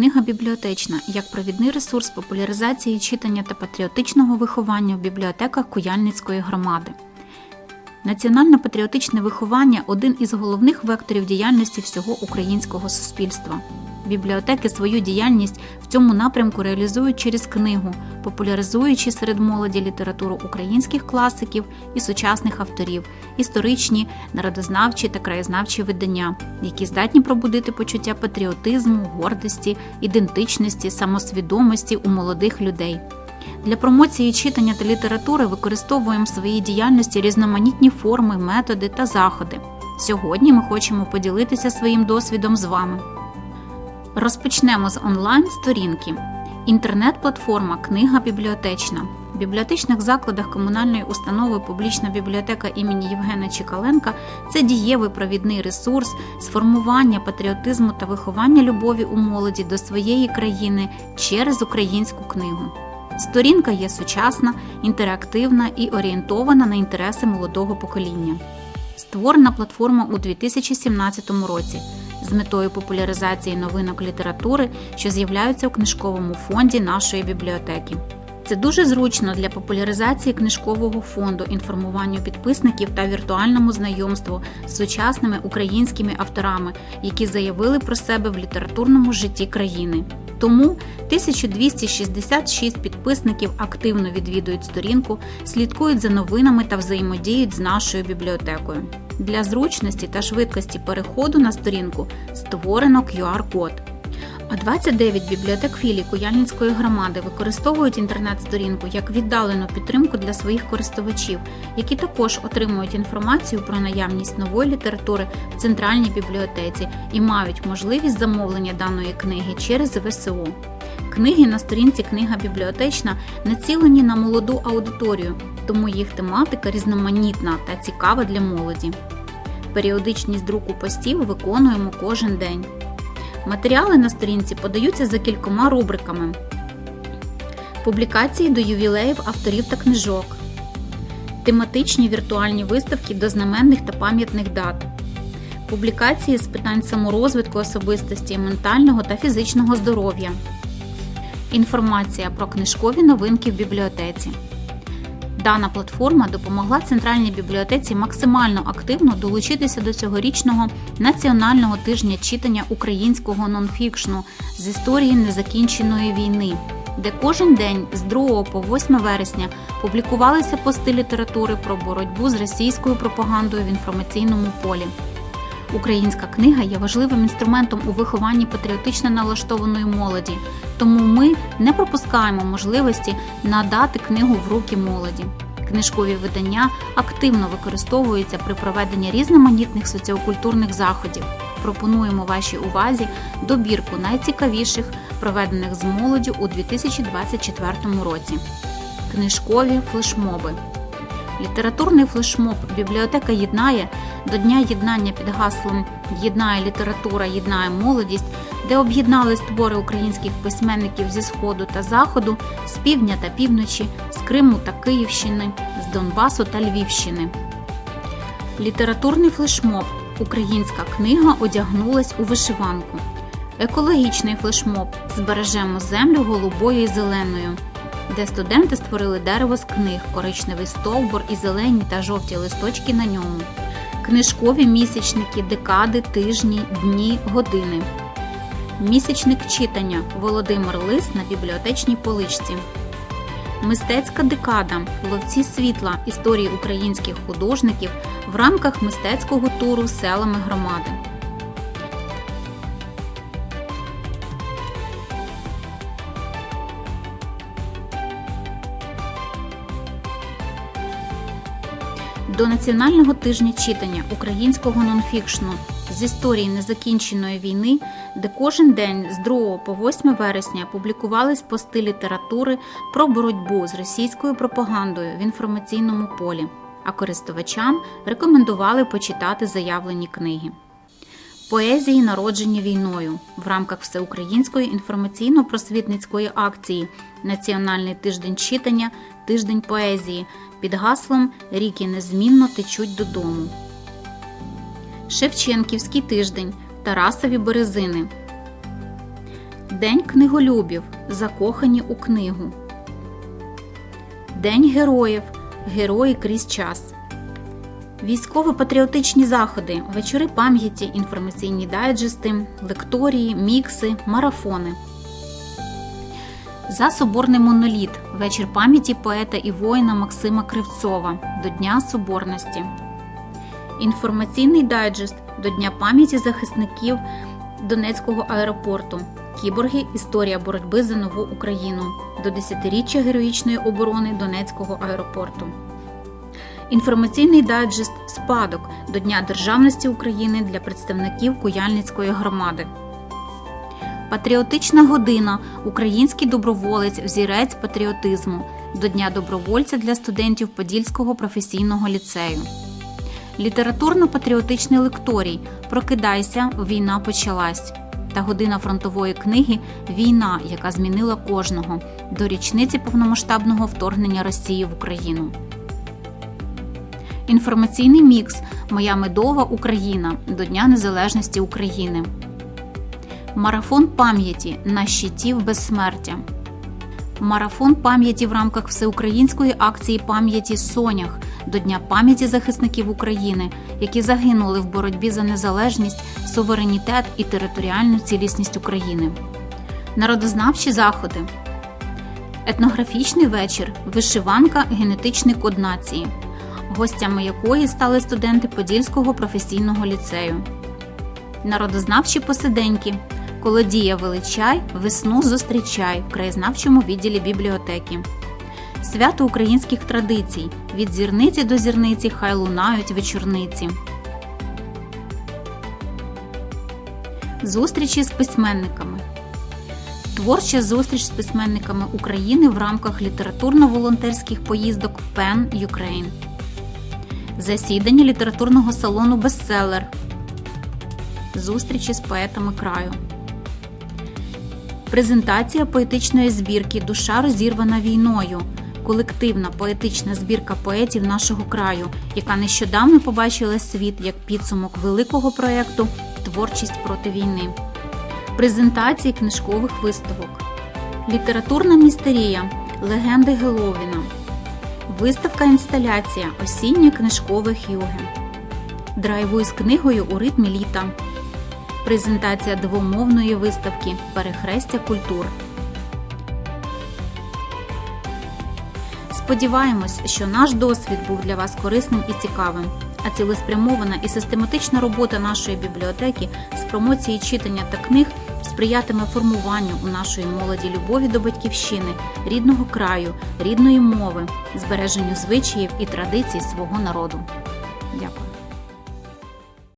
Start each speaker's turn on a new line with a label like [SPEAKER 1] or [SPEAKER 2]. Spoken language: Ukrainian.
[SPEAKER 1] книга бібліотечна як провідний ресурс популяризації читання та патріотичного виховання в бібліотеках Куяльницької громади. Національно-патріотичне виховання один із головних векторів діяльності всього українського суспільства. Бібліотеки свою діяльність в цьому напрямку реалізують через книгу, популяризуючи серед молоді літературу українських класиків і сучасних авторів, історичні, народознавчі та краєзнавчі видання, які здатні пробудити почуття патріотизму, гордості, ідентичності, самосвідомості у молодих людей. Для промоції читання та літератури використовуємо в своїй діяльності різноманітні форми, методи та заходи. Сьогодні ми хочемо поділитися своїм досвідом з вами. Розпочнемо з онлайн-сторінки. Інтернет-платформа Книга бібліотечна. В бібліотечних закладах комунальної установи Публічна бібліотека імені Євгена Чікаленка це дієвий провідний ресурс з формування патріотизму та виховання любові у молоді до своєї країни через українську книгу. Сторінка є сучасна, інтерактивна і орієнтована на інтереси молодого покоління. Створена платформа у 2017 році з метою популяризації новинок літератури, що з'являються у книжковому фонді нашої бібліотеки. Це дуже зручно для популяризації книжкового фонду, інформуванню підписників та віртуальному знайомству з сучасними українськими авторами, які заявили про себе в літературному житті країни. Тому 1266 підписників активно відвідують сторінку, слідкують за новинами та взаємодіють з нашою бібліотекою. Для зручності та швидкості переходу на сторінку створено QR-код. А 29 бібліотек філій Куяльницької громади використовують інтернет-сторінку як віддалену підтримку для своїх користувачів, які також отримують інформацію про наявність нової літератури в центральній бібліотеці і мають можливість замовлення даної книги через ВСУ. Книги на сторінці Книга бібліотечна націлені на молоду аудиторію, тому їх тематика різноманітна та цікава для молоді. Періодичність друку постів виконуємо кожен день. Матеріали на сторінці подаються за кількома рубриками: публікації до ювілеїв авторів та книжок, тематичні віртуальні виставки до знаменних та пам'ятних дат, публікації з питань саморозвитку особистості, ментального та фізичного здоров'я, інформація про книжкові новинки в бібліотеці. Дана платформа допомогла центральній бібліотеці максимально активно долучитися до цьогорічного національного тижня читання українського нонфікшну з історії незакінченої війни, де кожен день з 2 по 8 вересня публікувалися пости літератури про боротьбу з російською пропагандою в інформаційному полі. Українська книга є важливим інструментом у вихованні патріотично налаштованої молоді, тому ми не пропускаємо можливості надати книгу в руки молоді. Книжкові видання активно використовуються при проведенні різноманітних соціокультурних заходів. Пропонуємо вашій увазі добірку найцікавіших, проведених з молоддю у 2024 році. Книжкові флешмоби. Літературний флешмоб Бібліотека єднає до Дня єднання під гаслом Єднає література, єднає молодість, де об'єднались твори українських письменників зі сходу та заходу, з півдня та півночі, з Криму та Київщини, з Донбасу та Львівщини. Літературний флешмоб Українська книга одягнулась у вишиванку. Екологічний флешмоб Збережемо землю голубою і зеленою де студенти створили дерево з книг, коричневий стовбур і зелені та жовті листочки на ньому, книжкові місячники, декади, тижні, дні, години. Місячник читання Володимир Лис на бібліотечній поличці. Мистецька декада ловці світла історії українських художників в рамках мистецького туру селами громади. До Національного тижня читання українського нонфікшну з історії незакінченої війни, де кожен день з 2 по 8 вересня публікувались пости літератури про боротьбу з російською пропагандою в інформаційному полі, а користувачам рекомендували почитати заявлені книги. Поезії, народжені війною в рамках всеукраїнської інформаційно-просвітницької акції Національний тиждень читання, тиждень поезії під гаслом Ріки незмінно течуть додому. Шевченківський тиждень Тарасові Березини. День книголюбів, закохані у книгу. День героїв, герої крізь час. Військово-патріотичні заходи, вечори пам'яті, інформаційні дайджести, лекторії, мікси, марафони. За соборний моноліт. Вечір пам'яті поета і воїна Максима Кривцова до Дня Соборності. Інформаційний дайджест до Дня пам'яті захисників Донецького аеропорту. Кіборги Історія боротьби за нову Україну до десятиріччя героїчної оборони Донецького аеропорту. Інформаційний дайджест Спадок до Дня Державності України для представників Куяльницької громади. Патріотична година. Український доброволець взірець патріотизму до Дня добровольця для студентів Подільського професійного ліцею. Літературно-патріотичний лекторій Прокидайся, війна почалась та година фронтової книги Війна, яка змінила кожного до річниці повномасштабного вторгнення Росії в Україну. Інформаційний мікс Моя медова Україна до Дня Незалежності України. Марафон пам'яті на щитів безсмертя. Марафон пам'яті в рамках всеукраїнської акції пам'яті Сонях до Дня пам'яті захисників України, які загинули в боротьбі за незалежність, суверенітет і територіальну цілісність України. Народознавчі заходи. Етнографічний вечір. Вишиванка Генетичний код нації, гостями якої стали студенти Подільського професійного ліцею. Народознавчі посиденьки. Колодія величай, весну зустрічай в краєзнавчому відділі бібліотеки. Свято українських традицій. Від зірниці до зірниці хай лунають вечорниці. Зустрічі з письменниками. Творча зустріч з письменниками України в рамках літературно-волонтерських поїздок PEN Ukraine. Засідання літературного салону Бестселер. Зустрічі з поетами краю. Презентація поетичної збірки Душа розірвана війною. Колективна поетична збірка поетів нашого краю, яка нещодавно побачила світ як підсумок великого проєкту Творчість проти війни. Презентації книжкових виставок. Літературна містерія Легенди Геловіна. Виставка інсталяція Осіннє книжкове хюге. Драйвуй з книгою у ритмі літа. Презентація двомовної виставки Перехрестя культур. Сподіваємось, що наш досвід був для вас корисним і цікавим. А цілеспрямована і систематична робота нашої бібліотеки з промоції читання та книг сприятиме формуванню у нашої молоді любові до батьківщини, рідного краю, рідної мови, збереженню звичаїв і традицій свого народу.